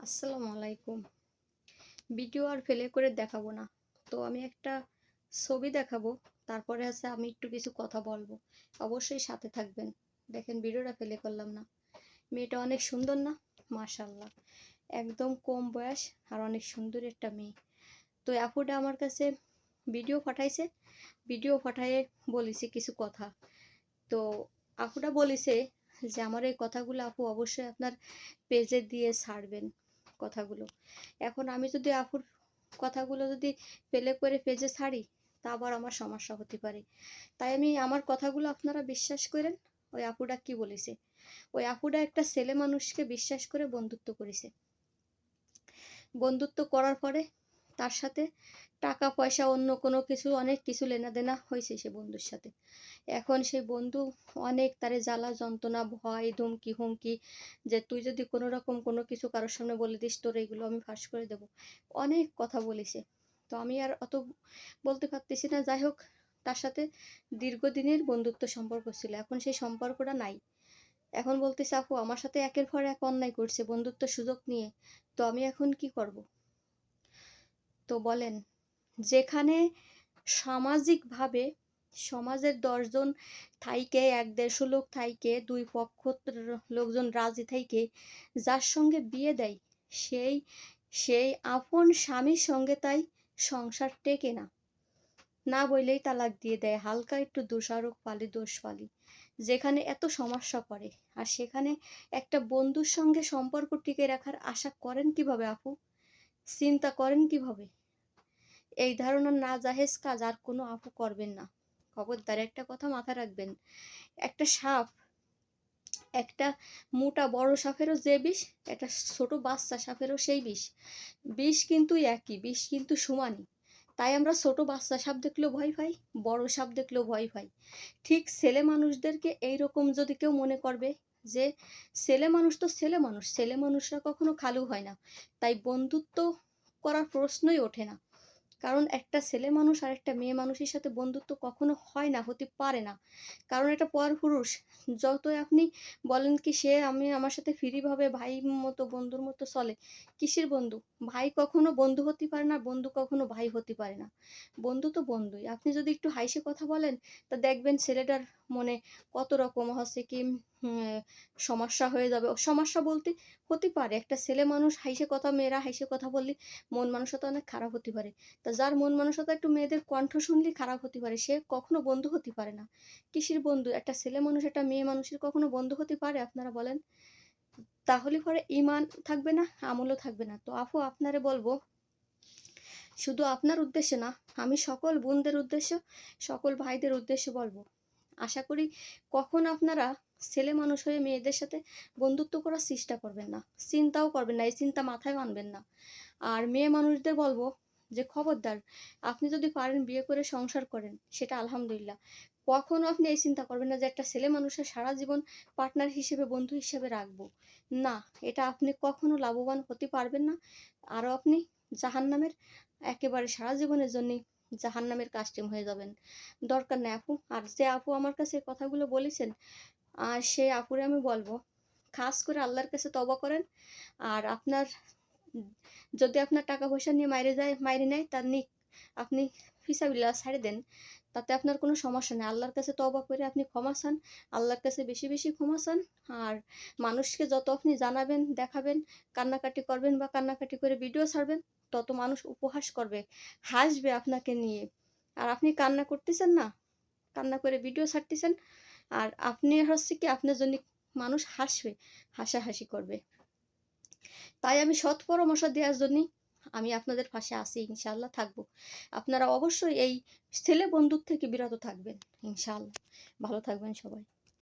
আসসালামু আলাইকুম। ভিডিও আর ফেলে করে দেখাবো না। তো আমি একটা ছবি দেখাবো, তারপরে আছে আমি একটু কিছু কথা বলব। অবশ্যই সাথে থাকবেন। দেখেন ভিডিওটা ফেলে করলাম না। মেয়েটা অনেক সুন্দর না? মাশাল্লাহ একদম কম বয়স আর অনেক সুন্দর একটা মেয়ে। তো আপুটা আমার কাছে ভিডিও পাঠাইছে। ভিডিও পাঠায়ে বলেছে কিছু কথা। তো আপুটা বলেছে যে, আমার এই কথাগুলো আপু অবশ্যই আপনার পেজে দিয়ে ছাড়বেন। কথাগুলো। এখন আমি যদি আফুর কথাগুলো যদি পেলে করে পেজে ছাড়ি, তা আবার আমার সমস্যা হতে পারে। তাই আমি আমার কথাগুলো আপনারা বিশ্বাস করেন, ওই আপুটা কি বলেছে? ওই আপুটা একটা ছেলে মানুষকে বিশ্বাস করে বন্ধুত্ব করেছে। বন্ধুত্ব করার পরে তার সাথে টাকা, পয়সা, অন্য কোনো কিছু, অনেক কিছু লেনাদেনা হয়েছে সে বন্ধুর সাথে। এখন সেই বন্ধু অনেক তারে জ্বালা, যন্ত্রণা, ভয়, ধুমকি, হুমকি যে তুই যদি কোনো রকম কোনো কিছু কারোর সামনে বলে দিস, তোর এইগুলো আমি ফাঁস করে দেব। অনেক কথা বলেছে। তো আমি আর অত বলতে পারতেছি না। যাই হোক, তার সাথে দীর্ঘদিনের বন্ধুত্ব সম্পর্ক ছিল। এখন সেই সম্পর্কটা নাই। এখন বলতেছে, আপু, আমার সাথে একের পর এক অন্যায় করছে বন্ধুত্ব সুযোগ নিয়ে। তো আমি এখন কি করব? তো বলেন, যেখানে সামাজিকভাবে সমাজের দশজন থাইকে, এক দেড়শো লোক থাইকে, দুই পক্ষ লোকজন রাজি থাইকে, যার সঙ্গে বিয়ে দেয়, সেই সেই আপন স্বামীর সঙ্গে তাই সংসার টেকে না। না বললেই তালাক দিয়ে দেয়, হালকা একটু দোষারোপ পালি দোষ পালি। যেখানে এত সমস্যা করে আর সেখানে একটা বন্ধুর সঙ্গে সম্পর্ক টিকে রাখার আশা করেন কীভাবে আপু? চিন্তা করেন কীভাবে? এই ধরনের না জাহেজ কাজ আর কোনো আপু করবেন না। খবরদার একটা কথা মাথায় রাখবেন, একটা সাপ, একটা মোটা বড় সাপেরও যে বিষ, একটা ছোট বাচ্চা সাপেরও সেই বিষ। বিষ কিন্তু একই, বিষ কিন্তু সমানই। তাই আমরা ছোট বাচ্চা সাপ দেখলেও ভয় পাই, বড় সাপ দেখলেও ভয় পাই। ঠিক ছেলে মানুষদেরকে এই রকম যদি কেউ মনে করবে যে, ছেলে মানুষ তো ছেলে মানুষ, ছেলে মানুষরা কখনো খালু হয় না। তাই বন্ধুত্ব করার প্রশ্নই ওঠে না। কারণ একটা ছেলে মানুষ আর একটা মেয়ে মানুষের সাথে বন্ধুত্ব কখনো হয় না, হতে পারে না। কারণ এটা পর পুরুষ, যতই আপনি বলেন কি সে আমি আমার সাথে ফ্রিভাবে ভাই মতো, বন্ধুর মতো চলে, কিসের বন্ধু? ভাই কখনো বন্ধু হতে পারে না, বন্ধু কখনো ভাই হতে পারে না। বন্ধু তো বন্ধুই। আপনি যদি একটু হাইসে কথা বলেন, তা দেখবেন ছেলেটার মনে কত রকম হচ্ছে কি সমস্যা হয়ে যাবে। সমস্যা বলতে হতে পারে, একটা ছেলে মানুষ হাইসে কথা, মেয়েরা হাইসে কথা বললে মন মানসিকতা অনেক খারাপ হতে পারে। তা যার মন মানসিকতা একটু মেয়েদের কণ্ঠ শুনলে খারাপ হতে পারে, সে কখনো বন্ধু হতে পারে না। কিসের বন্ধু? একটা ছেলে মানুষ, একটা মেয়ে মানুষের কখনো বন্ধু হতে পারে, আপনারা বলেন? তাহলে পরে ইমান থাকবে না, আমলও থাকবে না। তো আপু, আপনারে বলব, শুধু আপনার উদ্দেশ্যে না, আমি সকল বোনদের উদ্দেশ্য, সকল ভাইদের উদ্দেশ্যে বলব আশা করি কখন আপনারা ছেলে মানুষ হয়ে মেয়েদের সাথে বন্ধুত্ব করার চেষ্টা করবেন না, চিন্তাও করবেন না, এই চিন্তা মাথায় মানবেন না। আর মেয়ে মানুষদের বলব যে, খবরদার, আপনি যদি পারেন বিয়ে করে সংসার করেন, সেটা আলহামদুলিল্লাহ। কখনো আপনি এই চিন্তা করবেন না যে, একটা ছেলে মানুষের সারা জীবন পার্টনার হিসেবে, বন্ধু হিসেবে রাখব। না, এটা আপনি কখনো লাভবান হতে পারবেন না। আরও আপনি জাহান নামের একেবারে সারা জীবনের জন্য জাহান নামের কাস্টিম হয়ে যাবেন। দরকার নেই আপু। আর যে আপু আমার কাছে কথাগুলো বলেছেন, আর সে আপুরে আমি বলব, খাস করে আল্লাহর কাছে তবা করেন। আর আপনার, যদি আপনার টাকা পয়সা নিয়ে মাইরে যায়, মাইরে নেয়, তার নিক, আপনি ফিসাবিল্লা ছাড়ে দেন, তাতে আপনার কোনো সমস্যা নেই। আল্লাহর কাছে তবা করে আপনি ক্ষমা চান, আল্লাহর কাছে বেশি বেশি ক্ষমা চান। আর মানুষকে যত আপনি জানাবেন, দেখাবেন, কান্নাকাটি করবেন বা কান্নাকাটি করে ভিডিও ছাড়বেন, তত মানুষ উপহাস করবে, হাসবে আপনাকে নিয়ে। আর আপনি কান্না করতেছেন না, কান্না করে ভিডিও ছাড়তেছেন, আর আপনি হচ্ছে কি আপনার জন্য মানুষ হাসবে, হাসাহাসি করবে। তাই আমি সৎ পরামর্শ দেওয়ার জন্যই আমি আপনাদের পাশে আছি ইনশাল্লাহ থাকব। আপনারা অবশ্যই এই ছেলে বন্ধুর থেকে বিরত থাকবেন ইনশাল্লাহ ভালো থাকবেন সবাই।